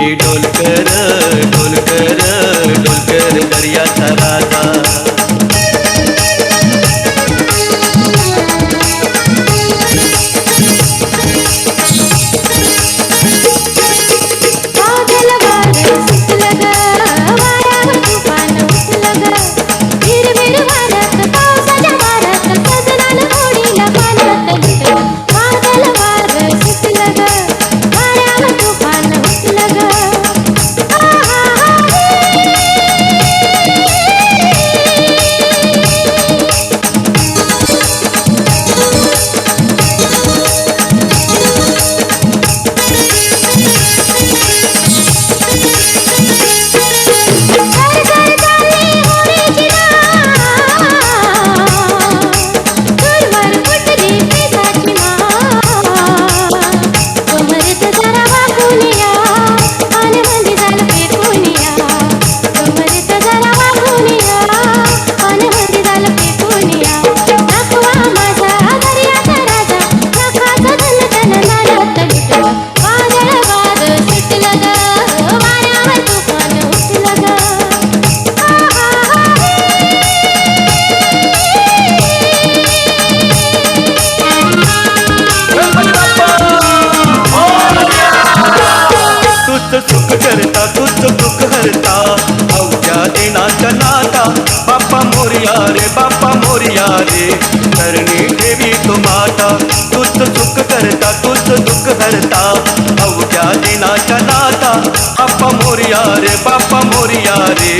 डोल करता तूच सुख करता तूच दुख हरता. अवघ्या दिनाच्या नाता आप्पा मोरिया रे बाप्पा मोरिया रे.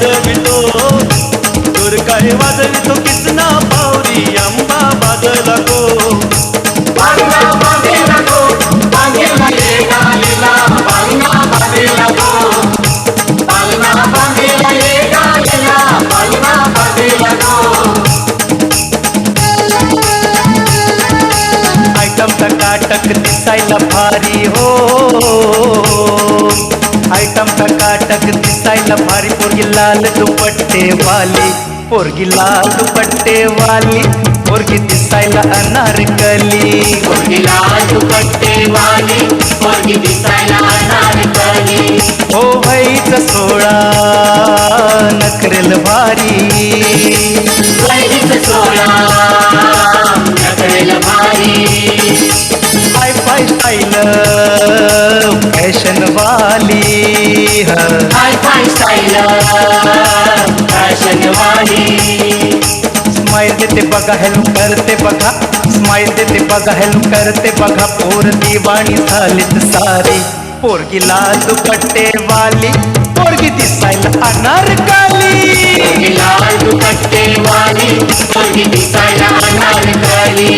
वाजवितो. दुर्गाय वाजवितो किसना पावरी अंबा बाजला गो पालना बांधीला गो लाल दुपट्टे वाली पोरगी लाल दुपट्टे वाली पोरगी दिसायला अनारकली पोरगीला दुपट्टे वाली पोरगी दिसायला अनारकली हो भाईच सोळा नखरेल भारी. लैलीच सोळा नकळेल भारी. फाय स्टाईल फॅशन वाली फॅशन स्माइल देते बघा हेल्प करते बघा। स्माइल देते बघा हेल्प करते बघा। पोर दिवाणी झालीत सारी। पोरगी लाल दुपट्टे वाली। पोरगी दिसायला अनारकाली पोरगीला दुपट्टे वाली। पोरगी दिसायला अनारकली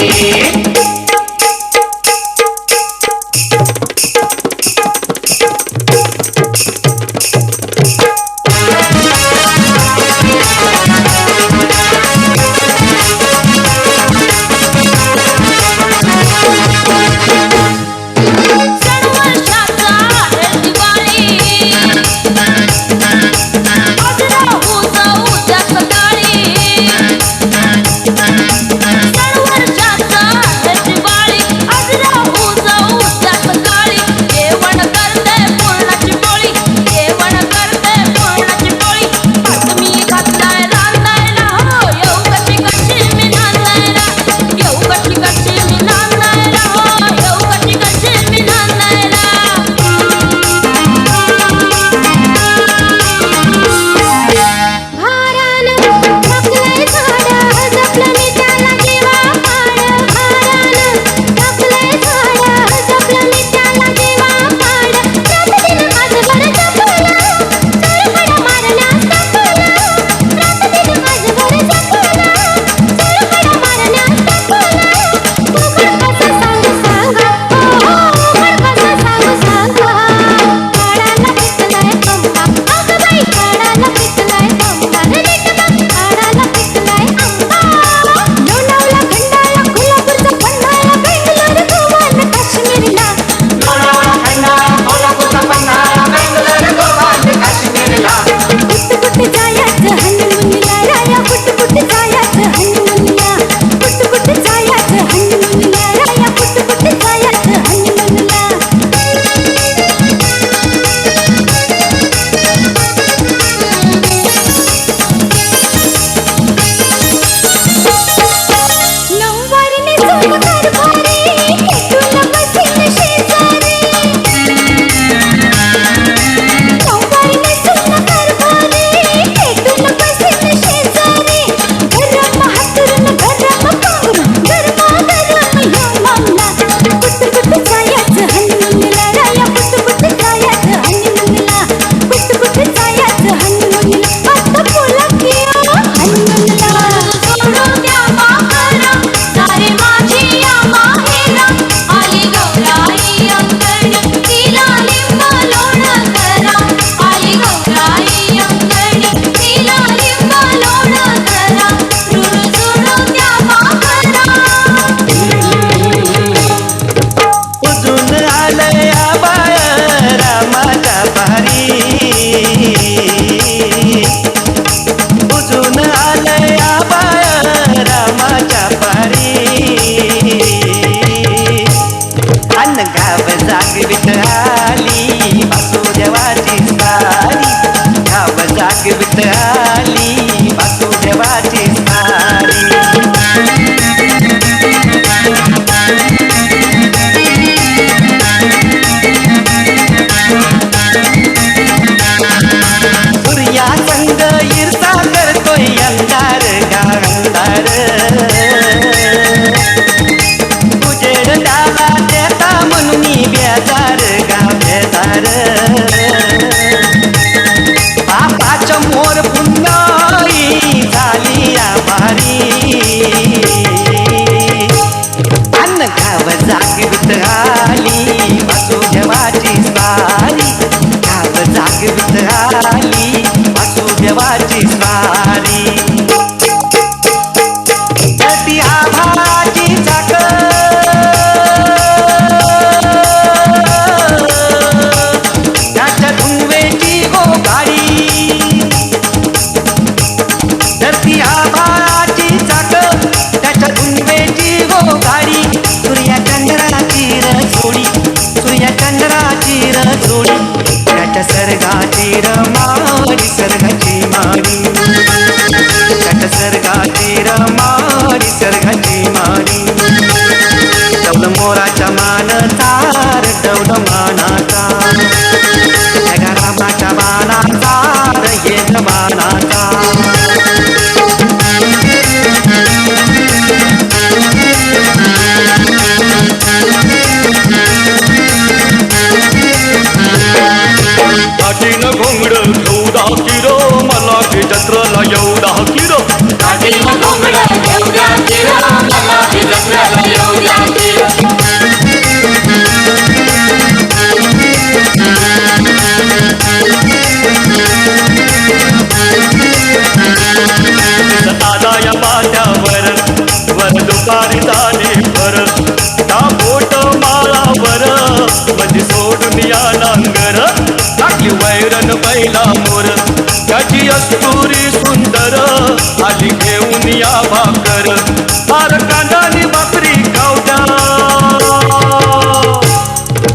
फार कांदानी भाकरी खाऊ द्या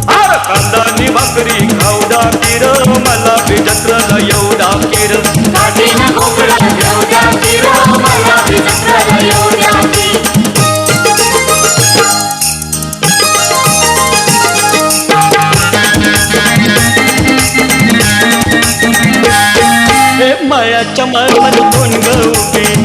फार खाऊ द्या मला विचित्र न येऊ द्या किर मायाच्या मर्मात कोण